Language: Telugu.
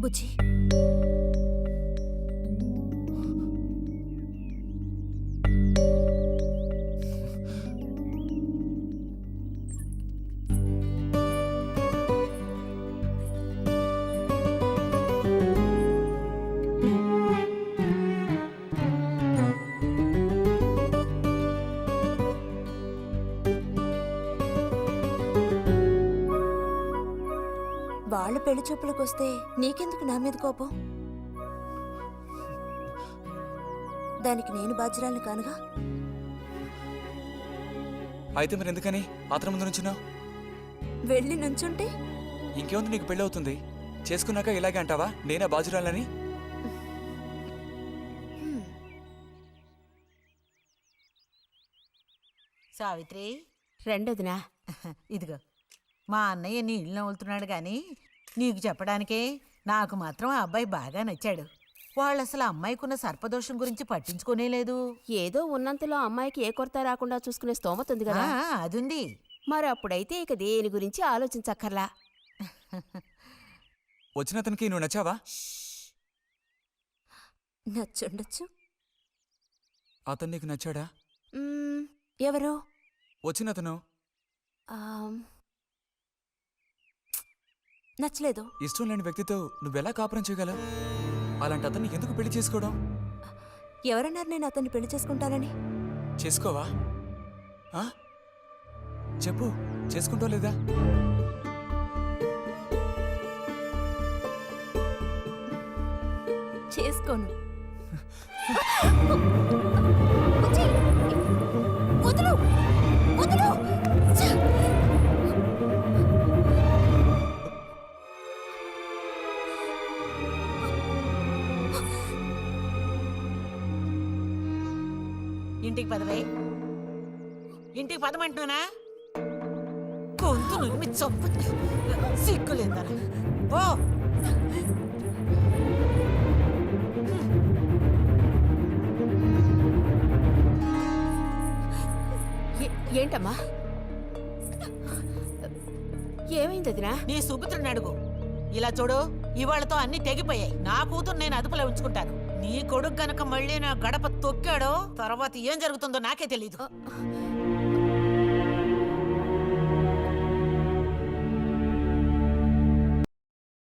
बुझी? వాళ్ళ పెళ్ళి చూపులకు వస్తే నీకెందుకు నా మీద కోపం? దానికి నేను బాధ్యురాలిని కానుగా? అయితే మరి ఎందుకని? అతని ముందు నుంచున్నావు? వెళ్ళి నుంచుంటే? ఇంకేముంది నీకు పెళ్ళి అవుతుంది? చేసుకున్నాక ఇలాగే అంటావా? నేనే బాజురాలని సావిత్రి. రెండోదినా? ఇదిగో. మా అన్నయ్య నీళ్ళు నవ్వులుతున్నాడు గాని నీకు చెప్పడానికే నాకు మాత్రం ఆ అబ్బాయి బాగా నచ్చాడు. వాళ్ళు అసలు అమ్మాయికున్న సర్పదోషం గురించి పట్టించుకోనే లేదు. ఏదో ఉన్నంతలో అమ్మాయికి ఏ కొరత రాకుండా చూసుకునే స్తోమత ఉంది కదా. ఆ, అదుంది. మరి అప్పుడైతే ఇక దేని గురించి ఆలోచించక్కర్లా. వచ్చిన అతనికి నువ్వు నచ్చావా? నచ్చుండొచ్చు. అతను నీకు నచ్చాడా? మ్మ్, ఎవరు? వచ్చిన అతను ఆమ్, నచ్చలేదు. ఇష్టం లేని వ్యక్తితో నువ్వెలా కాపురం చేయగలవు? అలాంటి అతన్ని ఎందుకు పెళ్ళి చేసుకోవడం? ఎవరన్నారు నేను అతన్ని పెళ్ళి చేసుకుంటానని? చేసుకోవా? ఆ? చెప్పు చేసుకుంటావు లేదా? చేసుకోను. ఇంటికి పదవే. ఇంటికి పదమంటున్నానా గొంతు నురిమి చంపు సిగ్గులేదా ఓ ఏంటమ్మా? ఏమైంది అదినా? నీ సుపుత్రుని అడుగు. ఇలా చూడు. ఇవాళతో అన్ని తెగిపోయాయి. నా కూతురు నేను అదుపులో ఉంచుకుంటాను. నీ కొడుకు గనక మళ్ళీ నా గడప తొక్కాడో తర్వాత ఏం జరుగుతుందో నాకే తెలీదు.